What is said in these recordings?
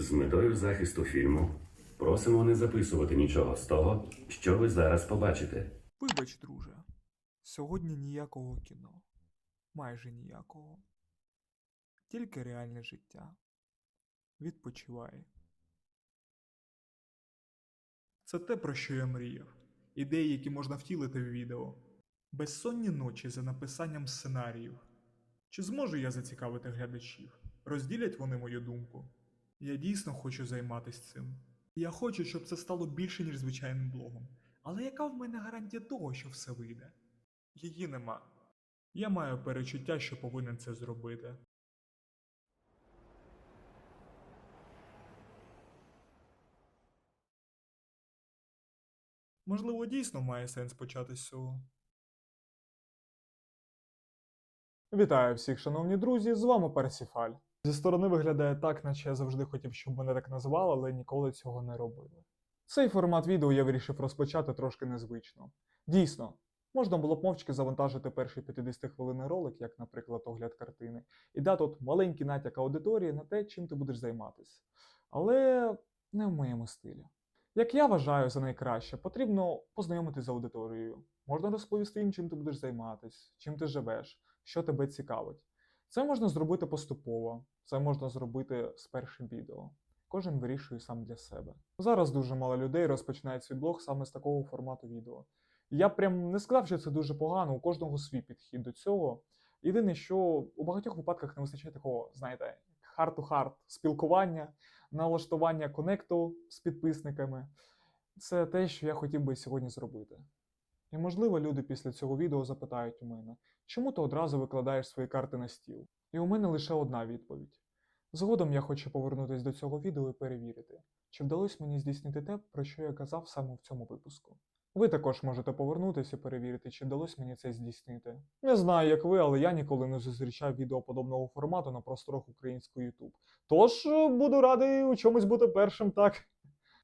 З метою захисту фільму просимо не записувати нічого з того, що ви зараз побачите. Вибач, друже. Сьогодні ніякого кіно. Майже ніякого. Тільки реальне життя. Відпочивай. Це те, про що я мріяв. Ідеї, які можна втілити в відео. Безсонні ночі за написанням сценаріїв. Чи зможу я зацікавити глядачів? Розділять вони мою думку? Я дійсно хочу займатися цим. Я хочу, щоб це стало більше, ніж звичайним блогом. Але яка в мене гарантія того, що все вийде? Її нема. Я маю перечуття, що повинен це зробити. Можливо, дійсно має сенс почати з цього. Вітаю всіх, шановні друзі! З вами Персіфаль. Зі сторони виглядає так, наче я завжди хотів, щоб мене так назвали, але ніколи цього не робили. Цей формат відео я вирішив розпочати трошки незвично. Дійсно, можна було б мовчки завантажити перший 50 хвилинний ролик, як, наприклад, огляд картини, і дати от маленький натяк аудиторії на те, чим ти будеш займатися. Але не в моєму стилі. Як я вважаю за найкраще, потрібно познайомитися з аудиторією. Можна розповісти їм, чим ти будеш займатися, чим ти живеш, що тебе цікавить. Це можна зробити поступово, це можна зробити з першим відео. Кожен вирішує сам для себе. Зараз дуже мало людей розпочинають свій блог саме з такого формату відео. Я прям не сказав, що це дуже погано, у кожного свій підхід до цього. Єдине, що у багатьох випадках не вистачає такого, знаєте, heart-to-heart спілкування, налаштування конекту з підписниками. Це те, що я хотів би сьогодні зробити. І можливо, люди після цього відео запитають у мене, чому ти одразу викладаєш свої карти на стіл? І у мене лише одна відповідь. Згодом я хочу повернутися до цього відео і перевірити, чи вдалося мені здійснити те, про що я казав саме в цьому випуску. Ви також можете повернутися і перевірити, чи вдалося мені це здійснити. Не знаю, як ви, але я ніколи не зустрічав відео подобного формату на просторах українського YouTube. Тож е, буду радий у чомусь бути першим, так.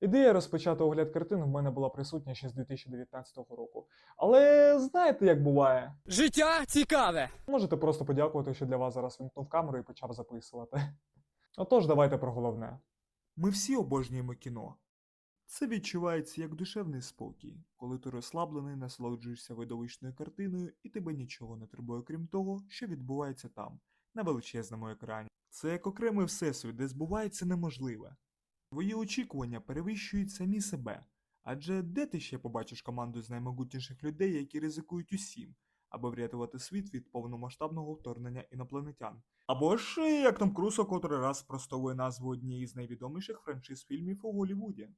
Ідея розпочати огляд картин в мене була присутня ще з 2019 року. Але знаєте, як буває? Життя цікаве. Можете просто подякувати, що для вас зараз вимкнув камеру і почав записувати. Отож, давайте про головне. Ми всі обожнюємо кіно. Це відчувається як душевний спокій, коли ти розслаблений, насолоджуєшся видовищною картиною і тебе нічого не турбує, крім того, що відбувається там, на величезному екрані. Це як окремий всесвіт, де збувається неможливе. Твої очікування перевищують самі себе. Адже де ти ще побачиш команду з наймогутніших людей, які ризикують усім, аби врятувати світ від повномасштабного вторгнення інопланетян? Або ж як Том Круз у котрий раз спростовує назву однієї з найвідоміших франшиз фільмів у Голлівуді.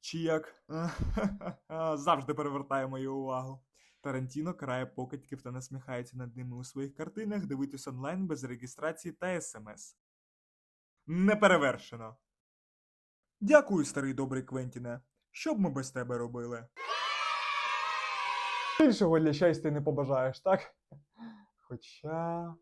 Чи як завжди перевертає мою увагу. Тарантіно карає покидьків та насміхається над ними у своїх картинах дивитись онлайн без реєстрації та смс. Неперевершено. Дякую, старий добрий Квентіне. Що б ми без тебе робили? Більшого для щастя не побажаєш, так? Хоча.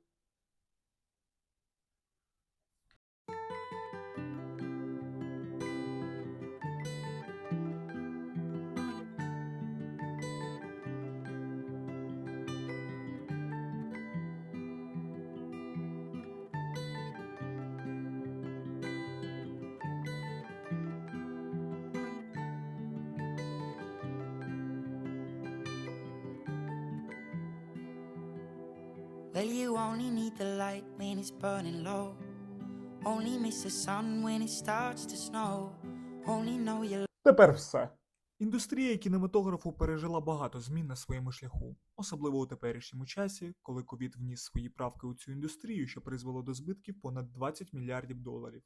Well, you only need the light when it's burning low. Only miss the sun when it starts to snow. Only know you Тепер все. Індустрія кінематографу пережила багато змін на своєму шляху, особливо у теперішньому часі, коли ковід вніс свої правки у цю індустрію, що призвело до збитків понад 20 мільярдів доларів.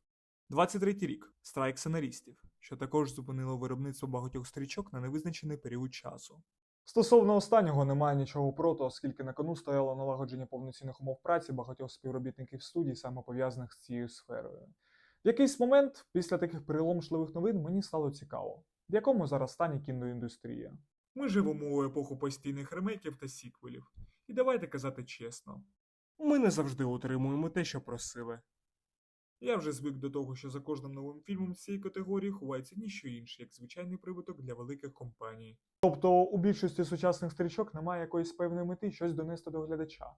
23-й рік страйк сценаристів, що також зупинило виробництво багатьох стрічок на невизначений період часу. Стосовно останнього немає нічого проти, оскільки на кону стояло налагодження повноцінних умов праці багатьох співробітників студій, саме пов'язаних з цією сферою. В якийсь момент, після таких переломшливих новин, мені стало цікаво, в якому зараз стані кіноіндустрія. Ми живемо у епоху постійних ремейків та сіквелів. І давайте казати чесно. Ми не завжди отримуємо те, що просили. Я вже звик до того, що за кожним новим фільмом з цієї категорії ховається ніщо інше, як звичайний прибуток для великих компаній. Тобто у більшості сучасних стрічок немає якоїсь певної мети щось донести до глядача.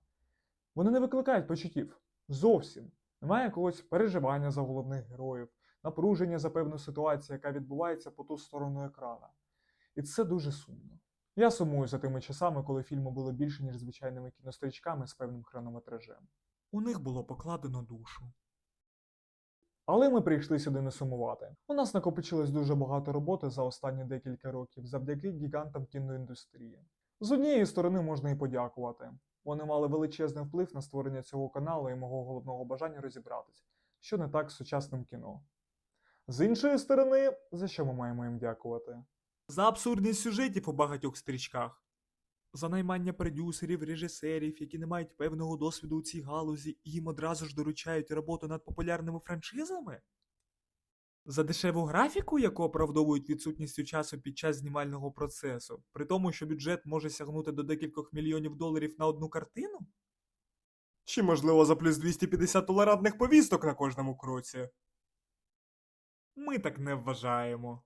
Вони не викликають почуттів. Зовсім. Немає якогось переживання за головних героїв, напруження за певну ситуацію, яка відбувається по ту сторону екрана. І це дуже сумно. Я сумую за тими часами, коли фільми були більше, ніж звичайними кінострічками з певним хронометражем. У них було покладено душу. Але ми прийшли сюди не сумувати. У нас накопичилось дуже багато роботи за останні декілька років завдяки гігантам кіноіндустрії. З однієї сторони можна і подякувати. Вони мали величезний вплив на створення цього каналу і мого головного бажання розібратись, що не так з сучасним кіно. З іншої сторони, за що ми маємо їм дякувати? За абсурдність сюжетів у багатьох стрічках, за наймання продюсерів, режисерів, які не мають певного досвіду у цій галузі, і їм одразу ж доручають роботу над популярними франшизами? За дешеву графіку, яку оправдовують відсутністю часу під час знімального процесу, при тому, що бюджет може сягнути до декількох мільйонів доларів на одну картину? Чи, можливо, за плюс 250 толерантних повісток на кожному кроці? Ми так не вважаємо.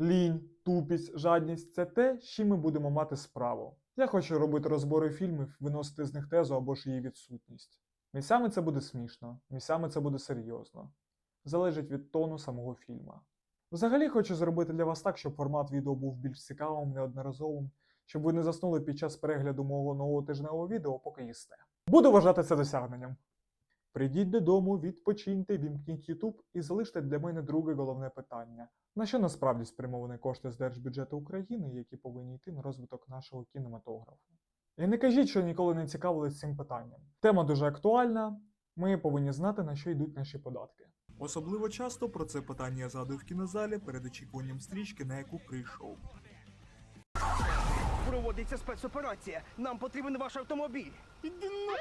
Лінь, тупість, жадність це те, з чим ми будемо мати справу. Я хочу робити розбори фільмів, виносити з них тезу або ж її відсутність. Місцями це буде смішно, місцями це буде серйозно. Залежить від тону самого фільма. Взагалі хочу зробити для вас так, щоб формат відео був більш цікавим, неодноразовим, щоб ви не заснули під час перегляду мого нового тижневого відео, поки їсте. Буду вважати це досягненням. Прийдіть додому, відпочиньте, вімкніть YouTube і залиште для мене друге головне питання: на що насправді спрямовані кошти з держбюджету України, які повинні йти на розвиток нашого кінематографу? І не кажіть, що ніколи не цікавились цим питанням. Тема дуже актуальна. Ми повинні знати, на що йдуть наші податки. Особливо часто про це питання я згадую в кінозалі перед очікуванням стрічки, на яку прийшов. Проводиться спецоперація. Нам потрібен ваш автомобіль. Іди на...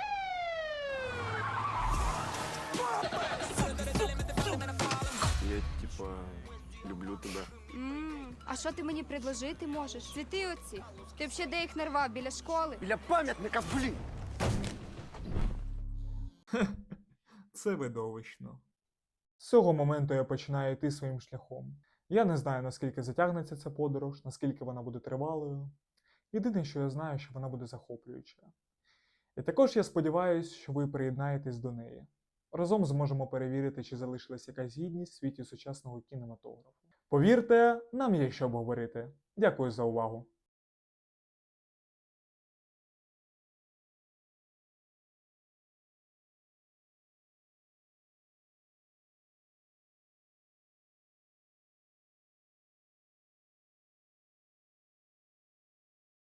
Я типа люблю тебе. М, А що ти мені предложити можеш? Цвіти оці. Ти взагалі де їх нарвав біля школи? Біля пам'ятника, блін! Це видовищно. З цього моменту я починаю йти своїм шляхом. Я не знаю, наскільки затягнеться ця подорож, наскільки вона буде тривалою. Єдине, що я знаю, що вона буде захоплюючою. І також я сподіваюся, що ви приєднаєтесь до неї. Разом зможемо перевірити, чи залишилась якась гідність в світі сучасного кінематографу. Повірте, нам є що обговорити. Дякую за увагу.